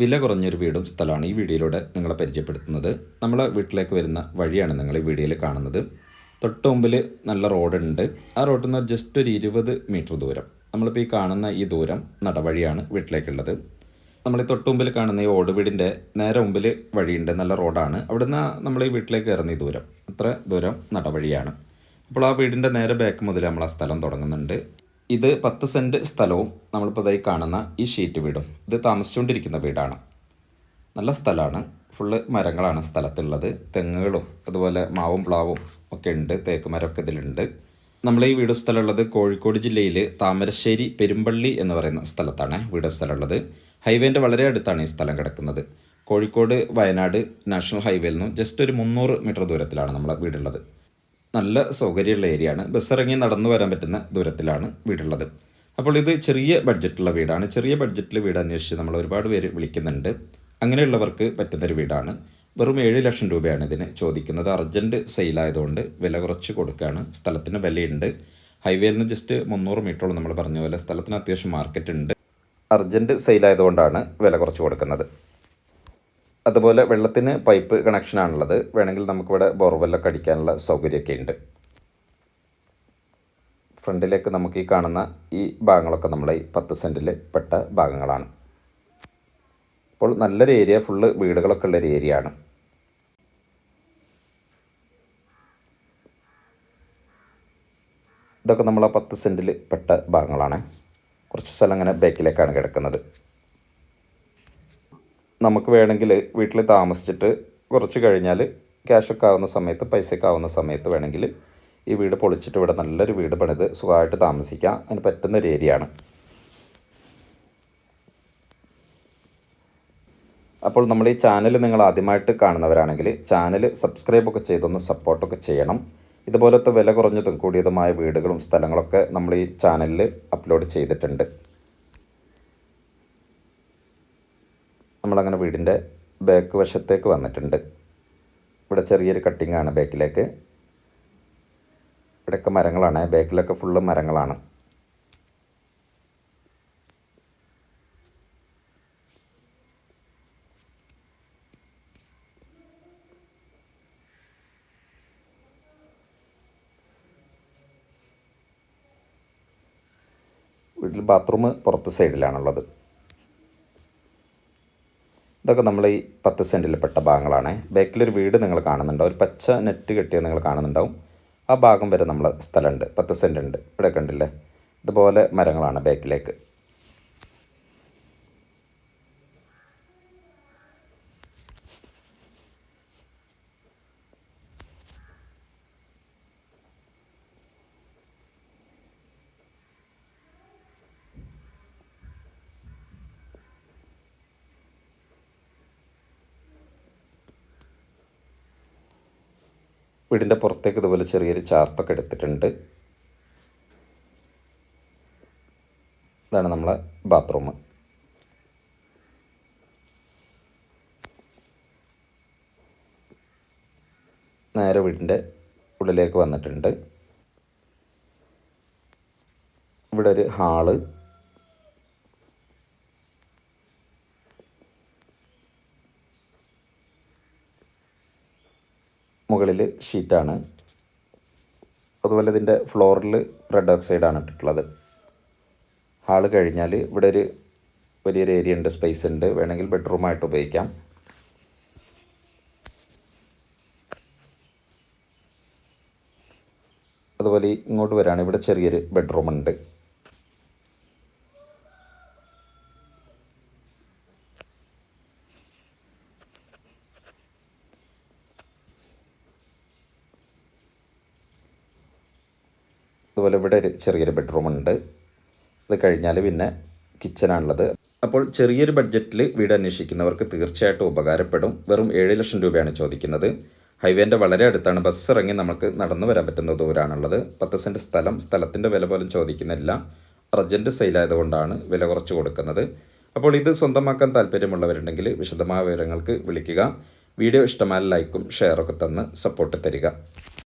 വില കുറഞ്ഞൊരു വീടും സ്ഥലമാണ് ഈ വീഡിയോയിലൂടെ നിങ്ങളെ പരിചയപ്പെടുത്തുന്നത്. നമ്മളെ വീട്ടിലേക്ക് വരുന്ന വഴിയാണ് നിങ്ങൾ ഈ വീഡിയോയിൽ കാണുന്നത്. തൊട്ട് മുമ്പിൽ നല്ല റോഡുണ്ട്. ആ റോഡിൽ നിന്ന് ജസ്റ്റ് ഒരു ഇരുപത് മീറ്റർ ദൂരം. നമ്മളിപ്പോൾ ഈ കാണുന്ന ഈ ദൂരം നടവഴിയാണ് വീട്ടിലേക്കുള്ളത്. നമ്മൾ ഈ തൊട്ട് മുമ്പിൽ കാണുന്ന ഈ ഓട് വീടിന്റെ നേരെ മുമ്പിൽ വഴിയുണ്ട് നല്ല റോഡാണ്. അവിടുന്ന് നമ്മൾ ഈ വീട്ടിലേക്ക് കയറുന്ന ഈ ദൂരം. അത്ര ദൂരം നടവഴിയാണ്. അപ്പോൾ ആ വീടിന്റെ നേരെ ബാക്ക് മുതൽ നമ്മൾ ആ സ്ഥലം തുടങ്ങുന്നുണ്ട്. ഇത് പത്ത് സെന്റ് സ്ഥലവും നമ്മളിപ്പോൾ ഇതായി കാണുന്ന ഈ ഷീറ്റ് വീടും. ഇത് താമസിച്ചുകൊണ്ടിരിക്കുന്ന വീടാണ്. നല്ല സ്ഥലമാണ്. ഫുള്ള് മരങ്ങളാണ് സ്ഥലത്തുള്ളത്. തെങ്ങുകളും അതുപോലെ മാവും പ്ലാവും ഒക്കെ ഉണ്ട്. തേക്ക് മരമൊക്കെ ഇതിലുണ്ട്. നമ്മൾ ഈ വീട് സ്ഥലമുള്ളത് കോഴിക്കോട് ജില്ലയിൽ താമരശ്ശേരി പെരുമ്പള്ളി എന്ന് പറയുന്ന സ്ഥലത്താണ് വീട് സ്ഥലമുള്ളത്. ഹൈവേന്റെ വളരെ അടുത്താണ് ഈ സ്ഥലം കിടക്കുന്നത്. കോഴിക്കോട് വയനാട് നാഷണൽ ഹൈവേയിൽ നിന്നും ജസ്റ്റ് ഒരു മുന്നൂറ് മീറ്റർ ദൂരത്തിലാണ് നമ്മളെ വീടുള്ളത്. നല്ല സൗകര്യമുള്ള ഏരിയ ആണ്. ബസ് ഇറങ്ങി നടന്നു വരാൻ പറ്റുന്ന ദൂരത്തിലാണ് വീടുള്ളത്. അപ്പോൾ ഇത് ചെറിയ ബഡ്ജറ്റുള്ള വീടാണ്. ചെറിയ ബഡ്ജറ്റിൽ വീട് അന്വേഷിച്ച് നമ്മൾ ഒരുപാട് പേര് വിളിക്കുന്നുണ്ട്. അങ്ങനെയുള്ളവർക്ക് പറ്റുന്നൊരു വീടാണ്. വെറും ഏഴ് ലക്ഷം രൂപയാണ് ഇതിന് ചോദിക്കുന്നത്. അർജന്റ് സെയിലായതുകൊണ്ട് വില കുറച്ച് കൊടുക്കുകയാണ് സ്ഥലത്തിന് വിലയുണ്ട്. ഹൈവേയിൽ നിന്ന് ജസ്റ്റ് മുന്നൂറ് മീറ്ററോളം നമ്മൾ പറഞ്ഞ പോലെ സ്ഥലത്തിന് അത്യാവശ്യം മാർക്കറ്റ് ഉണ്ട്. അർജന്റ് സെയിലായതുകൊണ്ടാണ് വില കുറച്ച് കൊടുക്കുന്നത്. അതുപോലെ വെള്ളത്തിന് പൈപ്പ് കണക്ഷനാണുള്ളത് വേണമെങ്കിൽ നമുക്കിവിടെ ബോർവെല്ലൊക്കെ അടിക്കാനുള്ള സൗകര്യമൊക്കെ ഉണ്ട്. ഫ്രണ്ടിലേക്ക് നമുക്ക് ഈ കാണുന്ന ഈ ഭാഗങ്ങളൊക്കെ നമ്മളെ ഈ പത്ത് സെന്റിൽ പെട്ട ഭാഗങ്ങളാണ്. അപ്പോൾ നല്ലൊരു ഏരിയ ഫുള്ള് വീടുകളൊക്കെ ഉള്ളൊരു ഏരിയ ആണ്. ഇതൊക്കെ നമ്മൾ ആ പത്ത് സെന്റിൽ പെട്ട ഭാഗങ്ങളാണ്. കുറച്ച് സ്ഥലം അങ്ങനെ ബാക്കിലേക്കാണ് കിടക്കുന്നത്. നമുക്ക് വേണമെങ്കിൽ വീട്ടിൽ താമസിച്ചിട്ട് കുറച്ച് കഴിഞ്ഞാൽ ക്യാഷൊക്കെ ആവുന്ന സമയത്ത് പൈസയൊക്കെ ആവുന്ന സമയത്ത് വേണമെങ്കിൽ ഈ വീട് പൊളിച്ചിട്ട് ഇവിടെ നല്ലൊരു വീട് പണിത് സുഖമായിട്ട് താമസിക്കാം. അതിന് പറ്റുന്ന ഒരു ഏരിയ ആണ് അപ്പോൾ നമ്മൾ ഈ ചാനൽ നിങ്ങൾ ആദ്യമായിട്ട് കാണുന്നവരാണെങ്കിൽ ചാനൽ സബ്സ്ക്രൈബൊക്കെ ചെയ്തൊന്ന് സപ്പോർട്ടൊക്കെ ചെയ്യണം. ഇതുപോലത്തെ വില കുറഞ്ഞതും കൂടിയതുമായ വീടുകളും സ്ഥലങ്ങളൊക്കെ നമ്മൾ ഈ ചാനലിൽ അപ്ലോഡ് ചെയ്തിട്ടുണ്ട്. നമ്മളങ്ങനെ വീടിന്റെ ബാക്ക് വശത്തേക്ക് വന്നിട്ടുണ്ട്. ഇവിടെ ചെറിയൊരു കട്ടിംഗ് ആണ് ബാക്കിലേക്ക് ഇവിടെയൊക്കെ മരങ്ങളാണ്. ബാക്കിലൊക്കെ ഫുള്ള് മരങ്ങളാണ്. വീട്ടിൽ ബാത്റൂം പുറത്ത് സൈഡിലാണുള്ളത് ഇതൊക്കെ നമ്മൾ ഈ പത്ത് സെന്റിൽ പെട്ട ഭാഗങ്ങളാണ്. ബാക്കിലൊരു വീട് നിങ്ങൾ കാണുന്നുണ്ടാവും. ഒരു പച്ച നെറ്റ് കെട്ടിയത് നിങ്ങൾ കാണുന്നുണ്ടാവും. ആ ഭാഗം വരെ നമ്മൾ സ്ഥലമുണ്ട് പത്ത് സെന്റ് ഉണ്ട് ഇവിടെ കണ്ടില്ലേ ഇതുപോലെ മരങ്ങളാണ് ബാക്കിലേക്ക്. വീടിന്റെ പുറത്തേക്ക് ഇതുപോലെ ചെറിയൊരു ചാർപ്പൊക്കെ എടുത്തിട്ടുണ്ട്. ഇതാണ് നമ്മളെ ബാത്റൂം. നേരെ വീടിന്റെ ഉള്ളിലേക്ക് വന്നിട്ടുണ്ട്. ഇവിടെ ഒരു ഹാൾ. മുകളിൽ ഷീറ്റാണ്. അതുപോലെ ഇതിന്റെ ഫ്ലോറിൽ റെഡ് ഓക്സൈഡാണ് ഇട്ടിട്ടുള്ളത്. ഹാൾ കഴിഞ്ഞാൽ ഇവിടെ ഒരു വലിയൊരു ഏരിയ ഉണ്ട് സ്പേസ് ഉണ്ട്. വേണമെങ്കിൽ ബെഡ്റൂമായിട്ട് ഉപയോഗിക്കാം. അതുപോലെ ഇങ്ങോട്ട് വരാണ് ഇവിടെ ചെറിയൊരു ബെഡ്റൂം ഉണ്ട് അതുപോലെ ഇവിടെ ഒരു ചെറിയൊരു ബെഡ്റൂം ഉണ്ട്. അത് കഴിഞ്ഞാൽ പിന്നെ കിച്ചണാണുള്ളത് അപ്പോൾ ചെറിയൊരു ബഡ്ജറ്റിൽ വീട് അന്വേഷിക്കുന്നവർക്ക് തീർച്ചയായിട്ടും ഉപകാരപ്പെടും. വെറും ഏഴ് ലക്ഷം രൂപയാണ് ചോദിക്കുന്നത്. ഹൈവേന്റെ വളരെ അടുത്താണ്. ബസ് ഇറങ്ങി നമുക്ക് നടന്നു വരാൻ പറ്റുന്ന ദൂരമാണുള്ളത് പത്ത് സെന്റ് സ്ഥലം സ്ഥലത്തിന്റെ വില പോലും ചോദിക്കുന്നില്ല. അർജന്റ് സെയിലായതുകൊണ്ടാണ് വില കുറച്ച് കൊടുക്കുന്നത്. അപ്പോൾ ഇത് സ്വന്തമാക്കാൻ താല്പര്യമുള്ളവരുണ്ടെങ്കിൽ വിശദമായ വിവരങ്ങൾക്ക് വിളിക്കുക. വീഡിയോ ഇഷ്ടമായ ലൈക്കും ഷെയറൊക്കെ തന്ന് സപ്പോർട്ട് തരിക.